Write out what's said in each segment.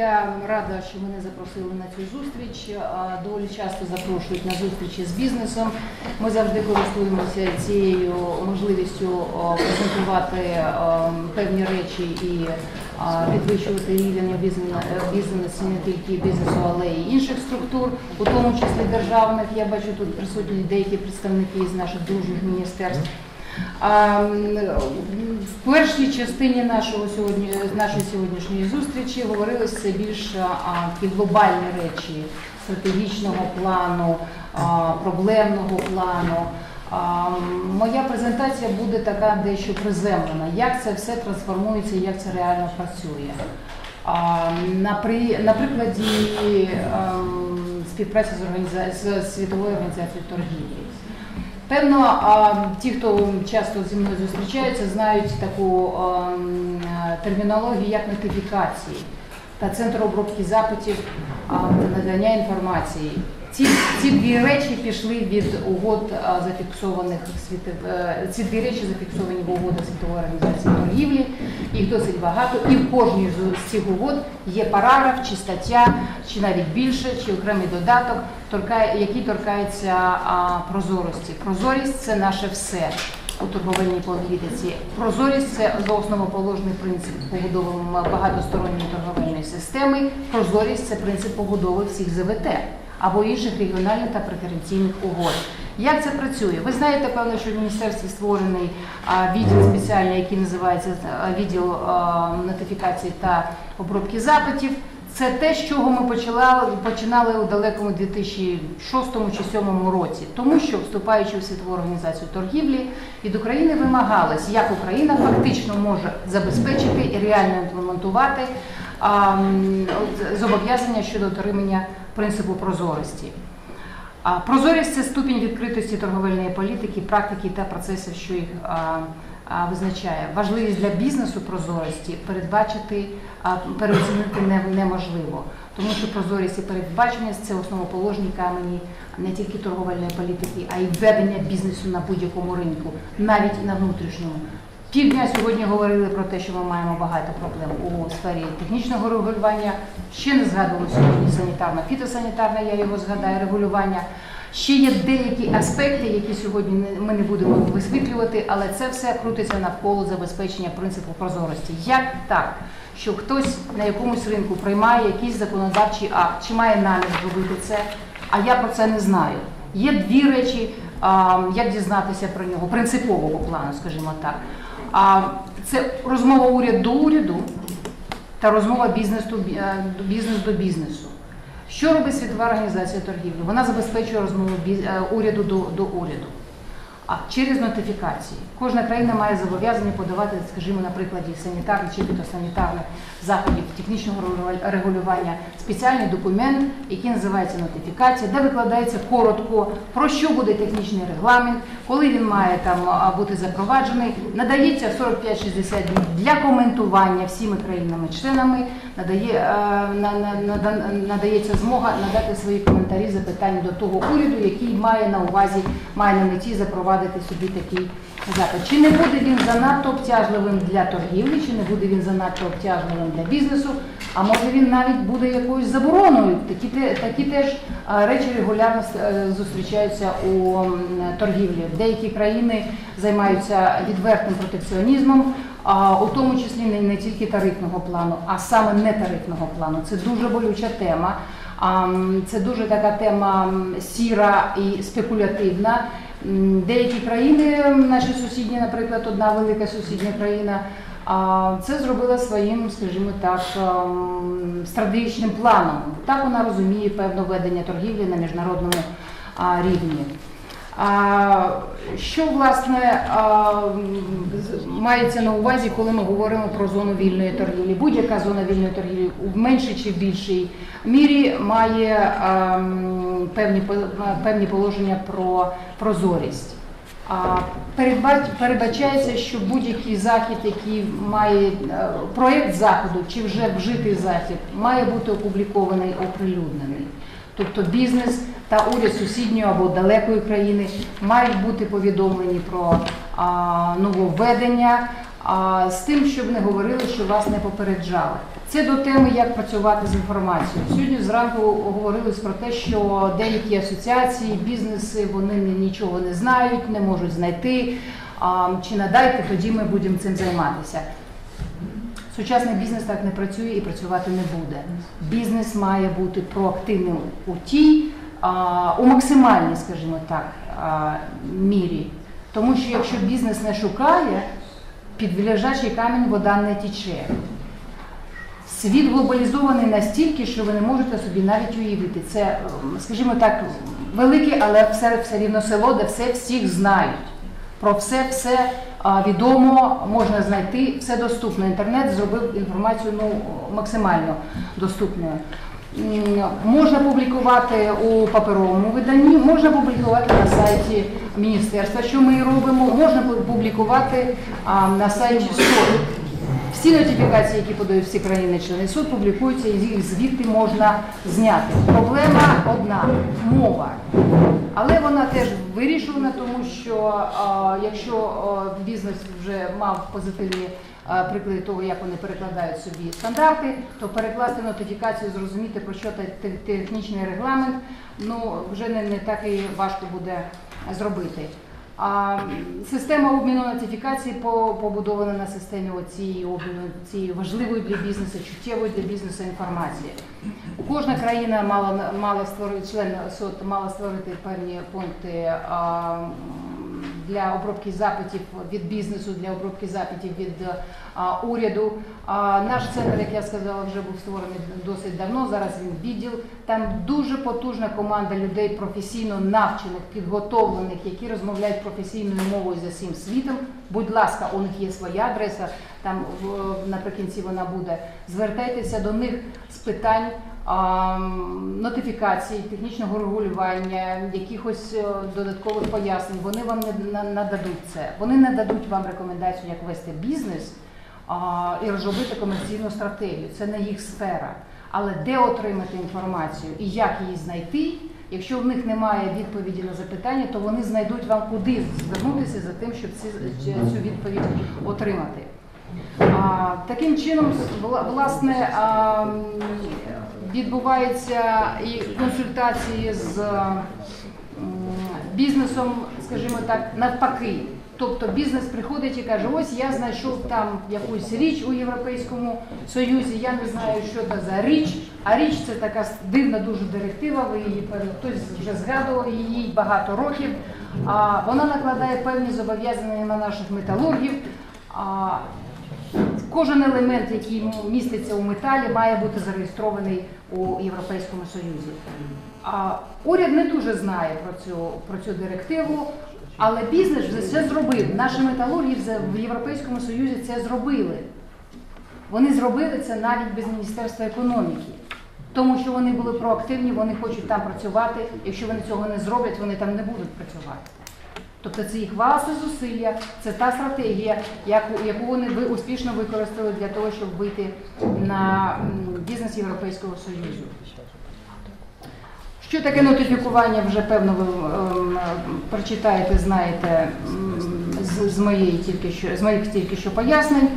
Я рада, що мене запросили на цю зустріч. Доволі часто запрошують на зустрічі з бізнесом. Ми завжди користуємося цією можливістю презентувати певні речі і підвищувати рівень бізнесу, не тільки бізнесу, але й інших структур, у тому числі державних. Я бачу тут присутні деякі представники з наших дружніх міністерств. В першій частині нашого сьогодні нашої сьогоднішньої зустрічі говорилося більше такі глобальні речі стратегічного плану, проблемного плану. Моя презентація буде така дещо приземлена. Як це все трансформується, і як це реально працює. На, прикладі співпраці з світовою організацією торгівлі. Певно, ті, хто часто зі мною зустрічаються, знають таку термінологію як нотифікації та центр обробки запитів та надання інформації. Ці, ці дві речі пішли від угод зафіксованих світи, е, ці дві речі зафіксовані в угодах Світової організації торгівлі. Їх досить багато, і в кожній з- цих угод є параграф чи стаття, чи навіть більше, чи окремий додаток, який торкається прозорості. Прозорість це наше все у торговельній політиці. Прозорість це за основоположний принцип побудови багатосторонньої торговельної системи. Прозорість це принцип побудови всіх ЗВТ або інших регіональних та преференційних угод. Як це працює? Ви знаєте, певно, що в міністерстві створений відділ спеціальний, який називається відділ нотифікації та обробки запитів. Це те, з чого ми почали, починали у далекому 2006 чи 2007 році, тому що вступаючи в світову організацію торгівлі, від України вимагалось, як Україна фактично може забезпечити і реально імплементувати а, зобов'язання щодо дотримання принципу прозорості. Прозорість це ступінь відкритості торговельної політики, практики та процесів, що їх визначає. Важливість для бізнесу прозорості передбачити, переоцінити неможливо, тому що прозорість і передбаченість це основоположні камені не тільки торговельної політики, а й ведення бізнесу на будь-якому ринку, навіть і на внутрішньому. Півдня сьогодні говорили про те, що ми маємо багато проблем у сфері технічного регулювання. Ще не згадували сьогодні санітарно-фітосанітарне, я його згадаю, регулювання. Ще є деякі аспекти, які сьогодні ми не будемо висвітлювати, але це все крутиться навколо забезпечення принципу прозорості. Як так, що хтось на якомусь ринку приймає якийсь законодавчий акт, чи має намір зробити це, а я про це не знаю. Є дві речі, як дізнатися про нього, принципового плану, скажімо так. Це розмова уряд до уряду та розмова бізнес до бі- е, бізнес до бізнесу. Що робить світова організація торгівлі? Вона забезпечує розмову е, уряду до уряду. А через нотифікації кожна країна має зобов'язання подавати, скажімо, на прикладі санітарних чи фітосанітарних заходів технічного регулювання спеціальний документ, який називається нотифікація, де викладається коротко про що буде технічний регламент, коли він має там бути запроваджений. Надається 45-60 днів для коментування всіми країнами-членами. Надає е, на- на- нада- надається змога надати свої коментарі, запитання до того уряду, який має на увазі, має на меті запровадити собі такий запит. Чи не буде він занадто обтяжливим для торгівлі, чи не буде він занадто обтяжливим для бізнесу, а може він навіть буде якоюсь забороною. Такі, такі теж речі регулярно е, зустрічаються у торгівлі. Деякі країни займаються відвертим протекціонізмом, а у тому числі не, не тільки тарифного плану, а саме не тарифного плану. Це дуже болюча тема. Це дуже така тема сіра і спекулятивна. Деякі країни, наші сусідні, наприклад, одна велика сусідня країна, це зробила своїм, скажімо так, ем, стратегічним планом. Так вона розуміє певне ведення торгівлі на міжнародному рівні. Що власне мається на увазі, коли ми говоримо про зону вільної торгівлі? Будь-яка зона вільної торгівлі в меншій чи більшій мірі має певні певні положення про прозорість. Передбачається, що будь-який захід, який має проєкт заходу чи вже вжитий захід, має бути опублікований, оприлюднений. Тобто бізнес та уряд сусідньої або далекої країни мають бути повідомлені про а, нововведення, а, з тим, щоб не говорили, що вас не попереджали. Це до теми, як працювати з інформацією. Сьогодні зранку говорилось про те, що деякі асоціації, бізнеси вони нічого не знають, не можуть знайти. А, чи надайте, тоді ми будемо цим займатися. Сучасний бізнес так не працює і працювати не буде. Бізнес має бути проактивним у тій, а, у максимальній, скажімо так, а, мірі. Тому що якщо бізнес не шукає, під лежачий камінь вода не тіче. Світ глобалізований настільки, що ви не можете собі навіть уявити. Це, скажімо так, велике, але все, все рівно село, де все всіх знають. Про все все відомо, можна знайти, все доступно. Інтернет зробив інформацію ну, максимально доступною. Можна публікувати у паперовому виданні, можна публікувати на сайті міністерства, що ми і робимо, можна публікувати на сайті СОД. Всі нотифікації, які подають всі країни-члени суд, публікуються і їх звідти можна зняти. Проблема одна мова. Але вона теж вирішена, тому що а, якщо а, бізнес вже мав позитивні а, приклади того, як вони перекладають собі стандарти, то перекласти нотифікацію, зрозуміти про що те- технічний регламент, ну вже не, не так і важко буде зробити. А система обміну нотифікацій по- побудована на системі оцієї обміну цієї важливої для бізнесу, чуттєвої для бізнесу інформації. Кожна країна мала мала створити член мала створити певні пункти а, для обробки запитів від бізнесу, для обробки запитів від а, уряду. А, наш центр, як я сказала, вже був створений досить давно. Зараз він відділ. Там дуже потужна команда людей професійно навчених, підготовлених, які розмовляють професійною мовою за всім світом. Будь ласка, у них є своя адреса. Там в- наприкінці вона буде. Звертайтеся до них з питань нотифікацій, технічного регулювання, якихось е, додаткових пояснень. Вони вам не нададуть це. Вони не дадуть вам рекомендацію, як вести бізнес і розробити комерційну стратегію. Це не їх сфера. Але де отримати інформацію і як її знайти? Якщо в них немає відповіді на запитання, то вони знайдуть вам куди звернутися за тим, щоб цю відповідь отримати. Таким чином, власне, відбуваються і консультації з бізнесом, скажімо так, навпаки. Тобто бізнес приходить і каже, ось я знайшов там якусь річ у Європейському Союзі, я не знаю, що це за річ, а річ це така дивна дуже директива, ви її хтось вже згадував її багато років. А, вона накладає певні зобов'язання на наших металургів. А, Кожен елемент, який міститься у металі, має бути зареєстрований у Європейському Союзі. А уряд не дуже знає про цю, про цю директиву, але бізнес це зробив. Наші металурги в Європейському Союзі це зробили. Вони зробили це навіть без Міністерства економіки, тому що вони були проактивні, вони хочуть там працювати. Якщо вони цього не зроблять, вони там не будуть працювати. Тобто це їх власне зусилля, це та стратегія, яку, яку вони ви успішно використали для того, щоб вийти на бізнес Європейського Союзу. Що таке нотифікування, вже певно ви ем, прочитаєте, знаєте з, з моєї тільки що з моїх тільки що пояснень.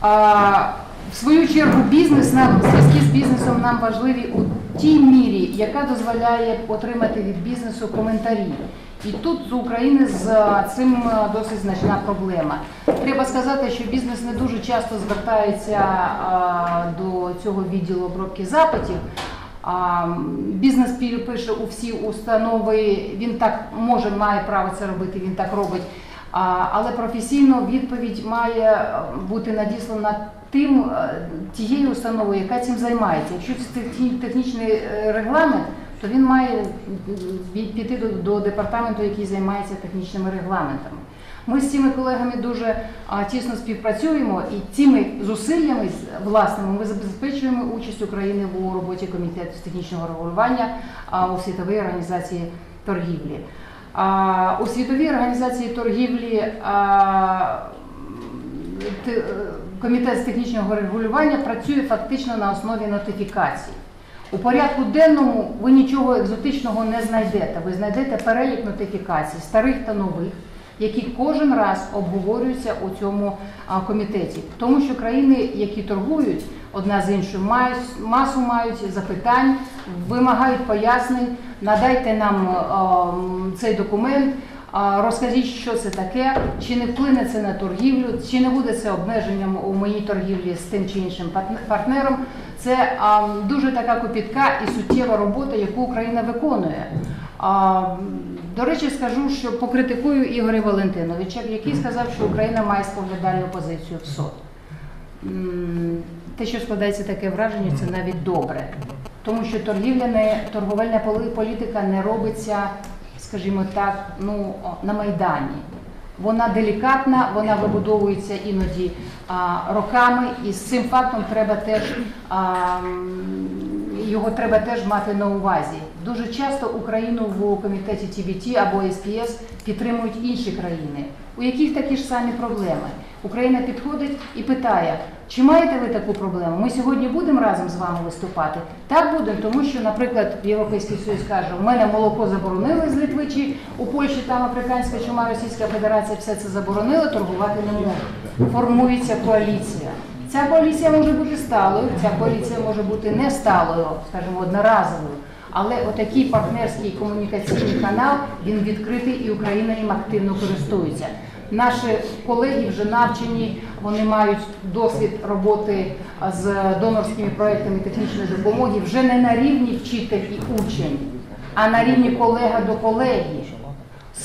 А, в свою чергу бізнес нам зв'язки з бізнесом нам важливі у тій мірі, яка дозволяє отримати від бізнесу коментарі. І тут з України з цим досить значна проблема. Треба сказати, що бізнес не дуже часто звертається до цього відділу обробки запитів. Бізнес пише у всі установи, він так може, має право це робити, він так робить. Але професійно відповідь має е, бути надіслана тим е, тією установою, яка цим займається. Якщо це технічний е, регламент, то він має піти до, до департаменту, який займається технічними регламентами. Ми з цими колегами дуже а, тісно співпрацюємо і цими зусиллями власними ми забезпечуємо участь України у роботі комітету з технічного регулювання а, у світовій організації торгівлі. А, у світовій організації торгівлі а, те- е, комітет з технічного регулювання працює фактично на основі нотифікацій. У порядку денному ви нічого екзотичного не знайдете. Ви знайдете перелік нотифікацій, старих та нових, які кожен раз обговорюються у цьому комітеті. Тому що країни, які торгують одна з іншою, мають масу мають запитань, вимагають пояснень. Надайте нам м, цей документ. Розкажіть, що це таке, чи не вплине це на торгівлю, чи не буде це обмеженням у моїй торгівлі з тим чи іншим партн- партнером. Це дуже така копітка і суттєва робота, яку Україна виконує. До речі, скажу, що покритикую Ігоря Валентиновича, який сказав, що Україна має споглядальну позицію в СОТ. М, Те, що складається таке враження, це навіть добре. Тому що торгівля не торговельна політика не робиться, скажімо так, ну на майдані. Вона делікатна, вона вибудовується іноді а, роками, і з цим фактом треба теж а, його треба теж мати на увазі. Дуже часто Україну в комітеті ТБТ або СПС підтримують інші країни, у яких такі ж самі проблеми. Україна підходить і питає, чи маєте ви таку проблему? Ми сьогодні будемо разом з вами виступати? Так будемо, тому що, наприклад, Європейський Союз каже, у мене молоко заборонили з Литви чи у Польщі там африканська чума, Російська Федерація все це заборонила, торгувати не може. Формується коаліція. Ця коаліція може бути сталою, ця коаліція може бути не сталою, скажімо, одноразовою. Але отакий партнерський комунікаційний канал він відкритий і Україна їм активно користується. Наші колеги вже навчені, вони мають досвід роботи з донорськими проектами технічної допомоги вже не на рівні вчитель і учень, а на рівні колега до колеги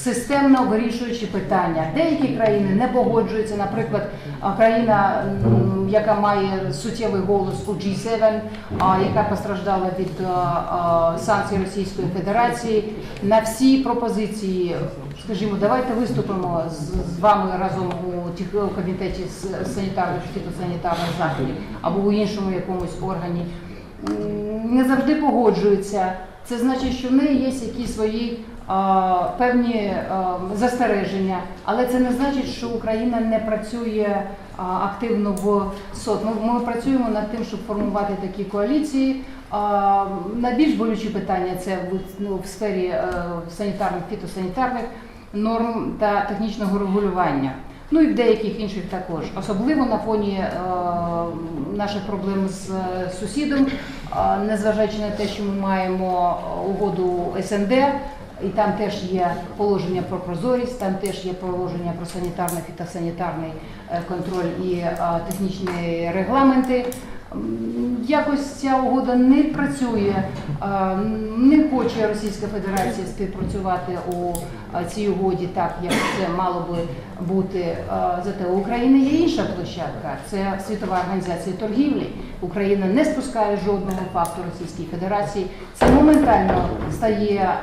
системно вирішуючи питання. Деякі країни не погоджуються, наприклад, країна, яка має суттєвий голос у G7, а, яка постраждала від санкцій Російської Федерації, на всі пропозиції, скажімо, давайте виступимо з, вами разом у комітеті з санітарних фітосанітарних заходів або у іншому якомусь органі. Не завжди погоджуються. Це значить, що в неї є якісь свої певні застереження, але це не значить, що Україна не працює активно в СОТ. Ми, працюємо над тим, щоб формувати такі коаліції. Найбільш болючі питання це в, ну, сфері е, санітарних, фітосанітарних норм та технічного регулювання. Ну і в деяких інших також, особливо на фоні е, наших проблем з е, сусідом, е, незважаючи на те, що ми маємо е, угоду СНД, і там теж є положення про прозорість, там теж є положення про санітарний фітосанітарний е, контроль і е, технічні регламенти. Якось ця угода не працює, е, не хоче Російська Федерація співпрацювати у цій угоді так, як це мало би бути. Е, у України є інша площадка, це Світова організація торгівлі. Україна не спускає жодного факту Російської Федерації. Це моментально стає е,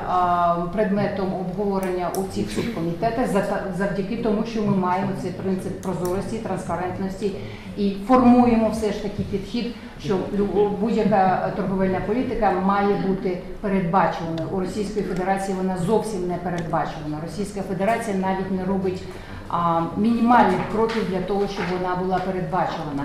предметом обговорення у цих субкомітетах за- завдяки тому, що ми маємо цей принцип прозорості, транспарентності і формуємо все ж таки підхід, що будь-яка торговельна політика має бути передбачуваною. У Російської Федерації вона зовсім не передбачувана. Російська Федерація навіть не робить а, мінімальних кроків для того, щоб вона була передбачувана.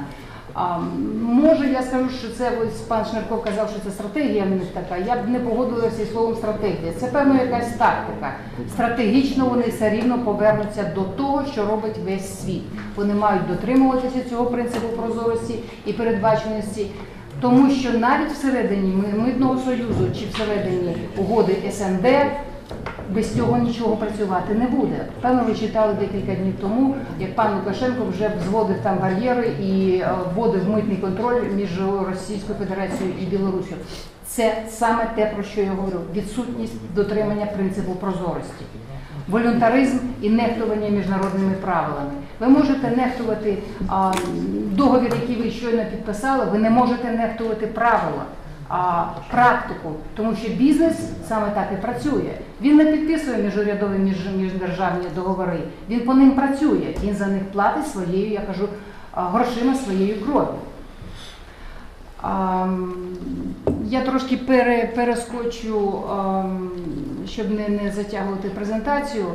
А, може, я скажу, що це ось пан Шнирков казав, що це стратегія них така. Я б не погодилася із словом стратегія. Це певно якась тактика. Стратегічно вони все рівно повернуться до того, що робить весь світ. Вони мають дотримуватися цього принципу прозорості і передбаченості. Тому що навіть всередині Ми- митного союзу чи всередині угоди СНД без цього нічого працювати не буде. Певно, ви читали декілька днів тому, як пан Лукашенко вже зводив там бар'єри і е, вводив митний контроль між Російською Федерацією і Білорусію. Це саме те, про що я говорю: відсутність дотримання принципу прозорості. Волюнтаризм і нехтування міжнародними правилами. Ви можете нехтувати а, договір, який ви щойно підписали, ви не можете нехтувати правила а, практику, тому що бізнес саме так і працює. Він не підписує міжурядові між, міждержавні договори, він по ним працює, він за них платить своєю, я кажу, грошима своєю кров'ю. Я трошки пере, перескочу, а, щоб не, не затягувати презентацію.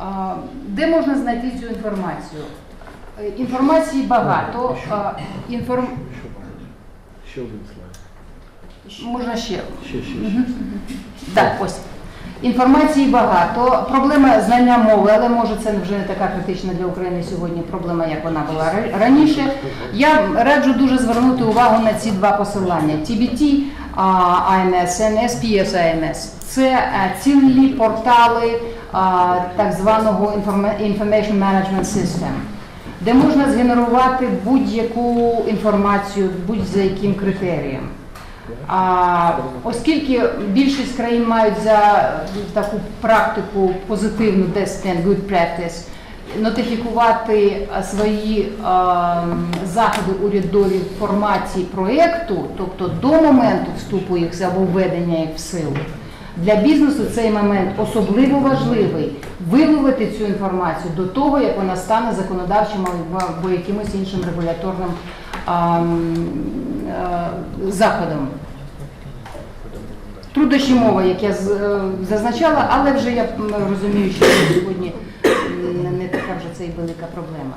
А, Де можна знайти цю інформацію? Е, Інформації багато. а, Інформ... Ще один слайд. Можна ще Ще, ще, ще. так, ось. Інформації багато. Проблема знання мови, але може це вже не така критична для України сьогодні. Проблема, як вона була ра- раніше. Я раджу дуже звернути увагу на ці два посилання: TBT а, IMS і IMS. Це е, цілі портали так званого Informa- Information Management System де можна згенерувати будь-яку інформацію будь-за яким критерієм. А оскільки більшість країн мають за таку практику позитивну best good practice, нотифікувати свої а, заходи урядові в форматі проєкту, тобто до моменту вступу їх або введення їх в силу, для бізнесу цей момент особливо важливий виловити цю інформацію до того, як вона стане законодавчим або- якимось іншим регуляторним заходом. Труднощі мова, як я е, зазначала, але вже я розумію, що сьогодні не така вже це і велика проблема.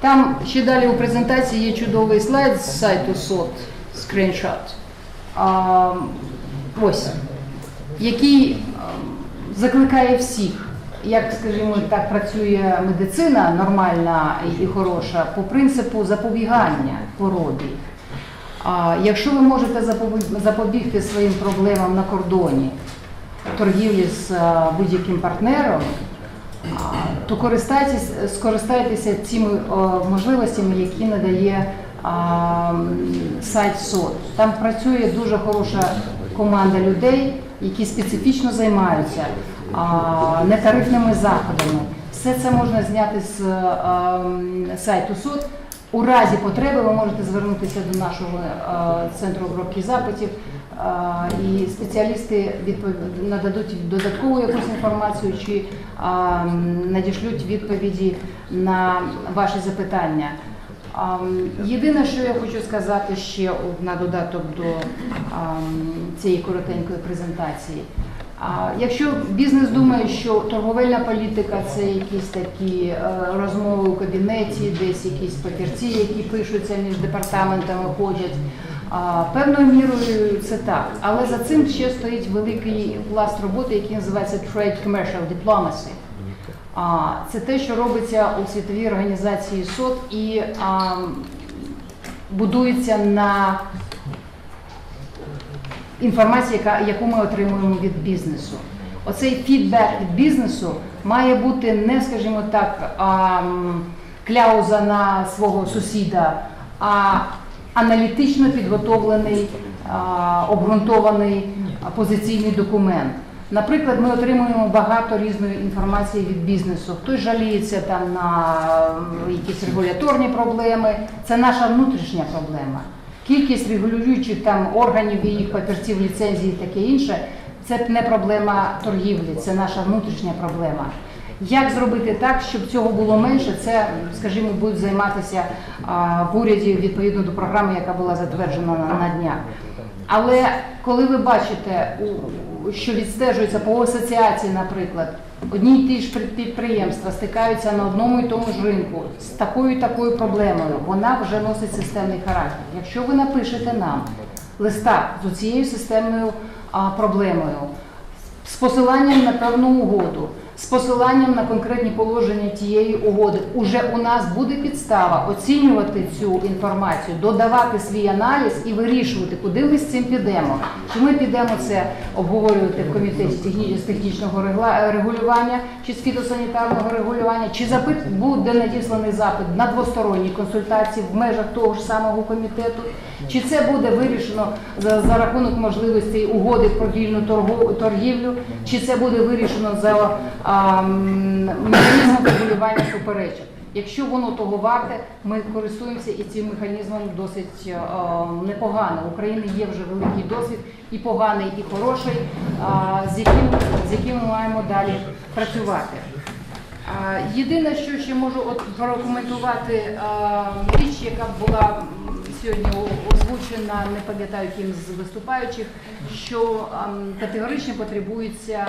Там ще далі у презентації є чудовий слайд з сайту СОТ, скріншот. Ось, який закликає всіх, як, скажімо, так працює медицина нормальна і хороша, по принципу запобігання хворобі. А, якщо ви можете запобігти своїм проблемам на кордоні, торгівлі з будь-яким партнером, то користайтесь, скористайтеся цими можливостями, які надає сайт СОД. Там працює дуже хороша команда людей, які специфічно займаються нетарифними заходами. Все це можна зняти з сайту СОД. У разі потреби ви можете звернутися до нашого е, центру обробки запитів, е, і спеціалісти нададуть додаткову якусь інформацію чи е, надішлють відповіді на ваші запитання. Єдине, що я хочу сказати ще на додаток до цієї коротенької презентації. Якщо бізнес думає, що торговельна політика це якісь такі е, розмови у кабінеті, десь якісь папірці, які пишуться між департаментами, ходять. Певною мірою це так, але за цим ще стоїть великий пласт роботи, який називається Trade Commercial Diplomacy. Це те, що робиться у світовій організації СОТ і будується на інформації, яку ми отримуємо від бізнесу. Оцей фідбек від бізнесу має бути не, скажімо так, кляуза на свого сусіда, а аналітично підготовлений, обґрунтований позиційний документ. Наприклад, ми отримуємо багато різної інформації від бізнесу. Хтось жаліється там на якісь регуляторні проблеми. Це наша внутрішня проблема. Кількість регулюючих там органів і їх папірців, ліцензії і таке інше, це не проблема торгівлі, це наша внутрішня проблема. Як зробити так, щоб цього було менше, це, скажімо, будуть займатися в уряді відповідно до програми, яка була затверджена на, днях. Але коли ви бачите, що відстежується по асоціації, наприклад, одні й ті ж підприємства стикаються на одному і тому ж ринку з такою і такою проблемою, вона вже носить системний характер. Якщо ви напишете нам листа з цією системною проблемою, з посиланням на певну угоду, з посиланням на конкретні положення тієї угоди, уже у нас буде підстава оцінювати цю інформацію, додавати свій аналіз і вирішувати, куди ми з цим підемо. Чи ми підемо це обговорювати в комітеті з технічного регулювання чи з фітосанітарного регулювання, чи запит буде надісланий запит на двосторонні консультації в межах того ж самого комітету, чи це буде вирішено за, за рахунок можливостей угоди про вільну торгу- торгівлю, чи це буде вирішено за а, механізмом регулювання суперечок. Якщо воно того варте, ми користуємося і цим механізмом досить е, непогано. У України є вже великий досвід, і поганий, і хороший, а, з яким, з яким ми маємо далі працювати. А, Єдине, що ще можу от прокоментувати а, річ, яка була сьогодні озвучена, не пам'ятаю ким з виступаючих, що ам, категорично потребується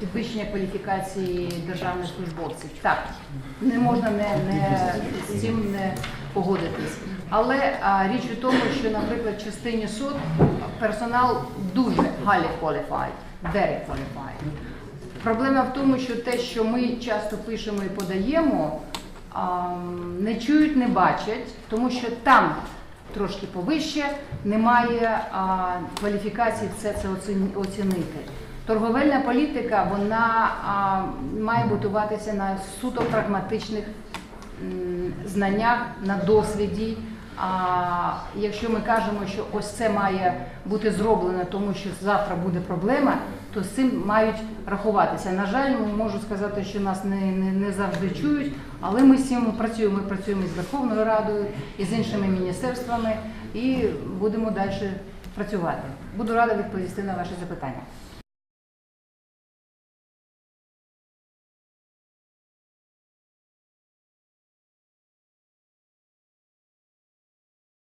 підвищення кваліфікації державних службовців. Так, не можна не, не з цим не погодитись. Але а, річ у тому, що, наприклад, в частині суд персонал дуже highly qualified, very qualified. Проблема в тому, що те, що ми часто пишемо і подаємо, а, не чують, не бачать, тому що там трошки повище немає а, кваліфікації все це оцінити. Торговельна політика вона має будуватися на суто прагматичних знаннях, на досвіді. А якщо ми кажемо, що ось це має бути зроблено, тому що завтра буде проблема, то з цим мають рахуватися. На жаль, можу сказати, що нас не, не, не завжди чують, але ми з цим працюємо. Ми працюємо з Верховною Радою, і з іншими міністерствами, і будемо далі працювати. Буду рада відповісти на ваші запитання.